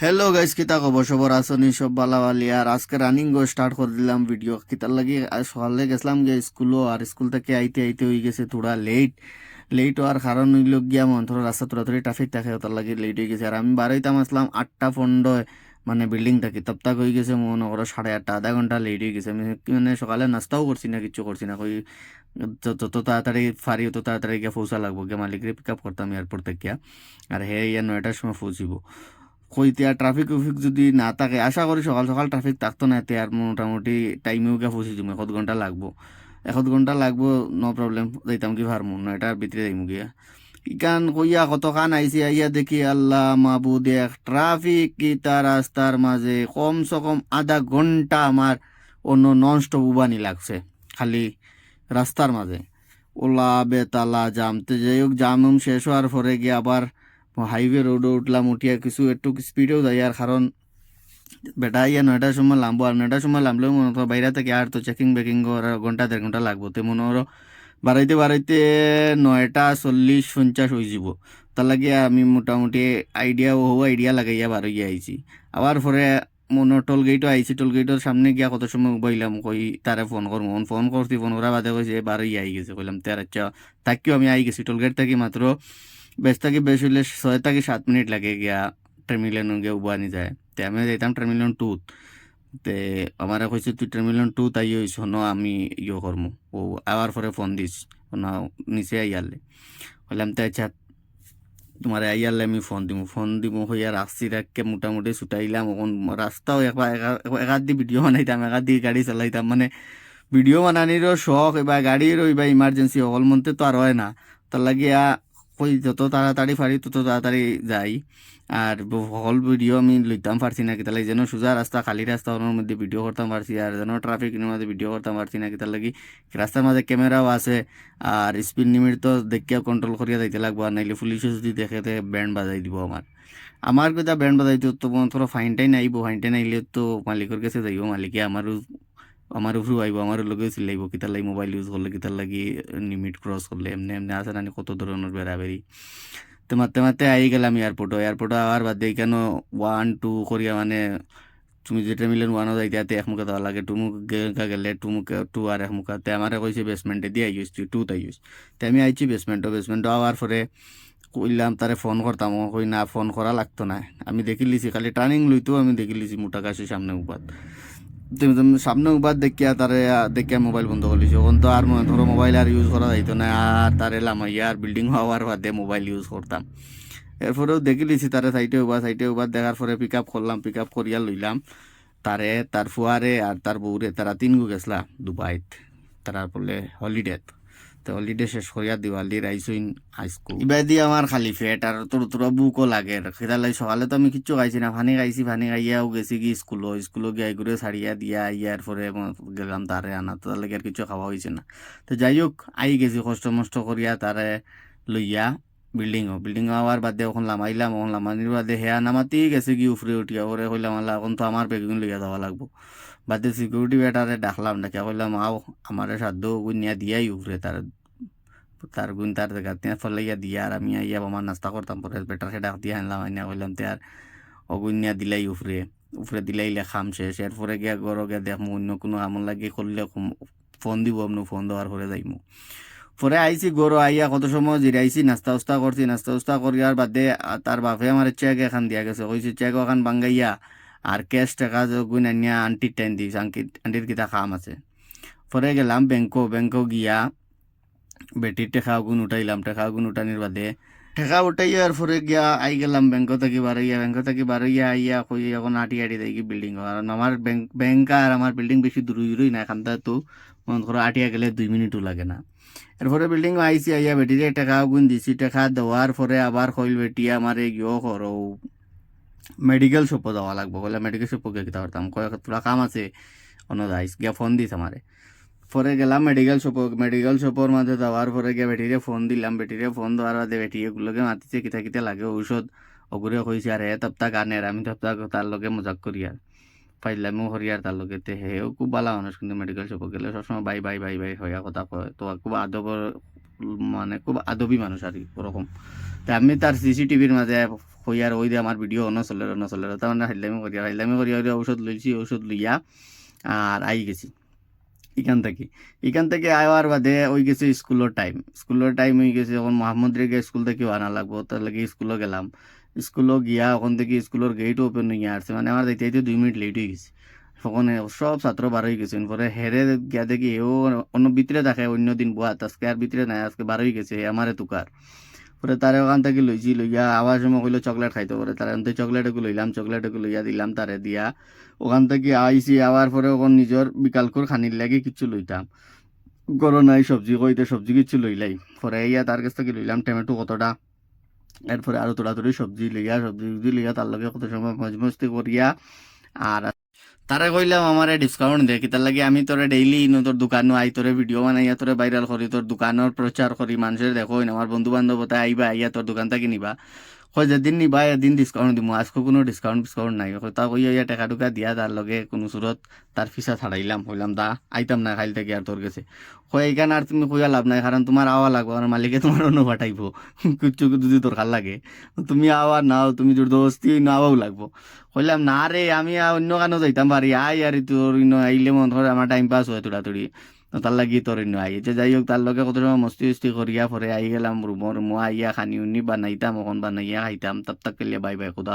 Hello guys কিতা খবর সবর আসনি সব বালাওয়ালি আর আজকে রানিং গো স্টার্ট করে দিলাম ভিডিও কিতার লাগি সকালে গেছিলাম গিয়ে স্কুলও আর স্কুল থেকে আইতে আইতে হয়ে গেছে থোড়া লেট লেট হওয়ার কারণ হইল গিয়া মন থোড়া রাস্তা তোরা তোরা ট্রাফিক থাকে তার লাগে লেট হয়ে গেছে। আর আমি বারোইতাম আসলাম আটটা পনেরো মানে বিল্ডিং থাকি। তব তাক হয়ে গেছে মনে করো সাড়ে আটটা আধা ঘণ্টা লেট হয়ে গেছে। আমি মানে সকালে নাস্তাও করছি না কিছু করছি না। কই যত তাড়াতাড়ি ফারি তত তাড়াতাড়ি গিয়ে পৌঁছা লাগবো গিয়ে। মালিকরে পিক আপ করতাম এয়ারপোর্ট থেকে আর হে ইয়া নয়টার সময় পৌঁছিব। কইতে আর ট্রাফিক উফিক যদি না থাকে, আশা করি সকাল সকাল ট্রাফিক থাকতো না এতে আর মোটামুটি টাইমেও গিয়ে পৌঁছে যাব এক ঘণ্টা লাগবো। এক ঘণ্টা লাগবো নো প্রবলেম যাইতাম কি ভারমু নয়টার ভিতরে যাইমু গিয়া। ইকান কইয়া কত খান আইসি আইয়া দেখি আল্লাহ মাবুদ এক ট্রাফিক কিতা রাস্তার মাঝে কম সে কম আধা ঘণ্টা আমার অন্য নন স্টপ উবানি লাগছে, খালি রাস্তার মাঝে। ওলা বেতালা জামতে, যাই হোক জাম শেষ হওয়ার পরে গিয়ে আবার হাইওয়ে রোডে উঠলাম উঠিয়া কিছু একটু স্পিডেও যাই আর কারণ বেটা ইয়া নয়টার সময় লামবো আর নয়টার সময় লামলেও মনে করো বাইরে থেকে আর তো চেকিং বেকিং ঘণ্টা দেড় ঘণ্টা লাগবো। তো মনে করো বাড়াইতে বাড়াইতে নয়টা চল্লিশ পঞ্চাশ হয়ে যাব। তার লাগে আমি মোটামুটি আইডিয়া ও আইডিয়া লাগাইয়া বার হইয়া আইছি আবার পরে মনে টোল গেটও আইছি টোল গেটের সামনে গিয়া কত সময় বইলাম কই তারে ফোন করব ফোন করছি ফোন করা বাদে কইছে বার হইয়া আই গেছে, কইলাম তার আচ্ছা তাকিও আমি আই গেছি। টোল গেট থেকে মাত্র বেশ থাকি বেশ হইলে ছয় থেকে সাত মিনিট লাগে গিয়া টার্মিনাল গিয়া উবানি যায়। তে আমি যাইতাম টার্মিনাল টুত তে আমারে কইছে তুই টার্মিনাল টু তাই হইছ ন, আমি ইয়ে করমু ও আবার পরে ফোন দিস না, নিচে আইয়ালে। বললাম তো আচ্ছা তোমার আইয়ালে আমি ফোন দিমু। ফোন দিমু হইয়া রাস্তি রাখকে মোটামুটি ছুটাইলাম। এখন রাস্তাও একাত দি ভিডিও বানাইতাম, একাত দি গাড়ি চালাইতাম। মানে ভিডিও বানানিরও শখ এবার গাড়ির এবার ইমার্জেন্সি হল মনতে তো আর হয় না তার লাগিয়া যত তাড়াতাড়ি পারি তত তাড়াতাড়ি যাই। আর হল ভিডিও আমি লইতাম পারছি না কিতা লাগি যেন সোজা রাস্তা, খালি রাস্তা, ওর মধ্যে ভিডিও করতাম পারছি। আর যেন ট্রাফিকের মধ্যে ভিডিও করতাম পারছি না কিতা লাগি রাস্তার মাঝে ক্যামেরাও আছে। আর স্পিড লিমিট তো দেখিয়া কন্ট্রোল করিয়া যাইতে লাগবো। আর নাইলে পুলিশে যদি দেখে তে ব্যান্ড বাজাই দিব আমার। আমার কথা ব্যান্ড বাজাইতে তো ফাইনটাই নাইব ফাইনটাই নাইলে তো মালিকের কাছে যাইব। মালিকে আমারও আমার উপরেও আইব, আমার লগে চিল্লাইব, কিতার লাগি মোবাইল ইউজ করলে, কিতার লাগি লিমিট ক্রস করলে, এমনি এমনি আছে না কত ধরনের বেড়াবেড়ি। তো মারতে মারতে আই গেলাম এয়ারপোর্টে এয়ারপোর্টে আবার বাদ দিয়ে কেন ওয়ান টু করিয়া মানে তুমি যেটা মিলেন ওয়ানও যাইতে এক মুখে লাগে টু মুখে গেলে টু মুখে টু আর এক মুখাতে আমারে কইছে বেসমেন্টে দিয়ে আইস, তুই টু তাই ইউজ তো আমি আইছি বেসমেন্টও বেসমেন্টও আওয়ার পরে কইলাম, তারে ফোন করতাম কই না ফোন করা লাগতো না। আমি দেখি লিছি, খালি টার্নিং লইতেও আমি দেখি লিছি মোটা কাশি সামনে উপাত। সামনে উবার দেখিয়া তারে দেখিয়া মোবাইল বন্ধ করে লিছি তো আর ধরো মোবাইল আর ইউজ করা যাইতো না, আর তারে লামাইয়া আর বিল্ডিং হওয়ার বাদে মোবাইল ইউজ করতাম। এরপরেও দেখি লিছি তারে সাইটে উবার সাইটে উবার দেখার পরে পিক আপ করলাম পিক আপ করিয়া লইলাম। তারে, তার ফুয়ারে আর তার বউরে, তারা তিন গু দুবাইত। তারা বলে হলিডে তো হলিডে শেষ করিয়া দিওয়ালির আইসইন হাইস্কুল ইবাই দিয়ে আমার খালি ফেট আর তোর তোর বুকও লাগে। সেটা সকালে তো আমি কিচ্ছু খাইছি না ফানি খাইছি ফানি খাইয়াও গেছি কি স্কুলও স্কুলও গিয়ে ঘুরে ছাড়িয়া দিয়া ইয়ার পরে গেলাম তারে আনা তার লাগে আর কিছু খাওয়া হয়েছে না। তো যাই হোক, আই গেছি কষ্ট মষ্ট করিয়া তারে লইয়া। বিল্ডিংও বিল্ডিং আওয়ার বাদে ওখান লামাইলাম, ওখান লামানির বাদে হেয়া নামাতেই গেছে কি উফরে উঠিয়া, ওরে কইলাম আল্লাহ, এখন তো আমার বেগুন লইয়া যাওয়া লাগবো। বাদে সিকিউরিটি বেটারে ডাকলাম, ডাকিয়া কইলাম, আও, আমার সাধ্য গুনিয়া দিয়াই উফরে, তার তার গুণ তার ત્યાં ফলাইয়া দিয়া, আর আমি আইয়া আমার নাস্তা করতাম পরে বেটার ডাক দিয়া আনলাম আইনা কইলাম, তে আর অগুন্যা দিলাই উফরে উফরে দিলাইলে খাম শেষ, এরপরে গিয়া গরো গিয়া দেখমু অন্য কোনো আমল লাগে করলে ফোন দিব আপনি ফোন দেওয়ার পরে যাইমু। পরে আইছি গরো আইয়া কত সময় জিরাইছি নাস্তা উস্তা করছি নাস্তা উস্তা করিয়ার বাদে তার বাপে আমার চেক এখান দিয়া গেছে। কইছে চেক ওখান বাঙ্গাইয়া আর ক্যাশ টাকা গুণ আনিয়া আন্টির টাইম দিস আন্টির কিতা খাম আছে। পরে গেলাম ব্যাংকো ব্যাংকো গিয়া বেটির টেকা গুণ উঠাইলাম টেকা গুণ উঠানির বাদে টেকা উঠাইয়ার পরে গিয়া আই গেলাম ব্যাংক থেকে বারইয়া ব্যাংক থেকে বারইয়া আইয়া কই এখন আটি আটি দেখি বিল্ডিং কারণ আমার ব্যাংক ব্যাংক আর আমার বিল্ডিং বেশি দূর দূরই না এখানটা তো মন করো আটিয়া গেলে দুই মিনিটও লাগে না। এরপরে বিল্ডিং আইসি আইয়া বেটিরে টাকা গুণ দিছি টাকা দেওয়ার পরে আবার কইল বেটি আমার গিয়েও করো মেডিকেল শপও যাওয়া লাগবো বলে মেডিকেল শপও গিয়ে কিতা করতাম কয়েক তোরা কাম আছে অন্য যাইস গিয়া ফোন দিস আমারে পরে গেলাম মেডিকেল শপ মেডিকেল শপের মাঝে যাওয়ার পরে গিয়ে বেটিরে ফোন দিলাম। বেটিরে ফোন দেওয়ার বাদে বেটি এগুলোকে মাতিছে কিতা কিতা লাগে ঔষধ। ওগুলো কইছে আর হে তপ্তা গানের আমি তপ্তা তার লগে মজাক করি আর করি আর তার লগে তে হেও খুব ভালো মানুষ কিন্তু মেডিকেল শপে গেলে সবসময় বাই বাই বাই বাই হইয়া কথা কয়। তো খুব আদবর মানে খুব আদবি মানুষ আর কি ওরকম তা আমি তার সিসিটিভির মাঝে কই আর ওই যে আমার ভিডিও অন্য চলে অন্য চলে তার মানে হাইলামি করিয়া হাইলামি করিয়া করিয়া ঔষধ লইছি ঔষধ লইয়া আর আই গেছি। এখান থেকে। এখান থেকে আওয়ার বাদে ওই গেছে স্কুলের টাইম স্কুলের টাইম হয়ে গেছে এখন মোহাম্মদ রেগে স্কুল থেকে আনা লাগবো তার লাগে স্কুলে গেলাম। স্কুলে গিয়া ওখান থেকে স্কুলের গেট ওপেন হয়ে আসছে মানে আমার যাইতে যাইতে দুই মিনিট লেট হয়ে গেছে। ওখানে সব ছাত্র বার হয়ে গেছে। পরে হেরে গিয়া দেখি এও অন্য ভিতরে দেখে অন্য দিন বুয়া আজকে আর ভিতরে নাই, আজকে বার হয়ে গেছে আমারে তুকার পরে তারে ওখান থেকে লইছি লইয়া আবার সময় কইলো চকলেট খাইতে পারে তার অন্তে চকলেট একটু লইলাম চকলেট একটু লইয়া দিলাম তারে দিয়া। ওখান থেকে আইসি আবার পরে ওখান নিজের বিকালকর খানির লাগে কিছু লইতাম গরো নাই সবজি কইতে সবজি কিছু লইলাই পরে ইয়া তার কাছ থেকে লইলাম টমেটো কতটা। এরপরে আরও তোড়াতড়ি, সবজি লিয়া, সবজি সবজি লিয়া, তার লগে কত সময় মজ মস্তি করিয়া, আর তারা কইলাম আমার ডিসকাউন্ট দে, কিতার লাগে আমি তোরে ডেইলি ইনো তোর দোকানো আই, তোরে ভিডিও বানাইয়া, তোরে ভাইরাল করি, তোর দোকানের প্রচার করি মানুষের দেখো আমার বন্ধু বান্ধবতা আইবা, আইয়া তোর দোকান থেকে নিবা কয় যেদিন নিবা এদিন ডিসকাউন্ট দিব আজকে কোনো ডিসকাউন্ট ডিসকাউন্ট নাই। তা কইয়া ইয়া টাকা টুকা দিয়া তার লগে কোনো সুরত তার ফিসা ছাড়াইলাম কইলাম দা, আইতাম না খাইল থেকে আর তোর কাছে। কয় এইখানে আর তুমি কইয়া লাভ নাই কারণ তোমার আওয়া লাগবো আর মালিকে তোমার অন্য পাঠাইব কিচ্ছু যদি ভালো লাগে। তুমি আওয়া নাও, তুমি জোরদস্তি নাওয়াও লাগবো। কইলাম, না রে আমি অন্য কানো যাইতাম পারি আই আর তোর আইলে মন ধর আমার টাইম পাস হয় তোড়া তোড়ি তো তার লাগি তোর নাই যে যাই হোক তার লগে কত মস্তি উস্তি করিয়া পরে আই গেলাম রুমর মো আইয়া খানি উনি বানাইতাম এখন বানাইয়া খাইতাম তাব তাক বাই বাই খুদা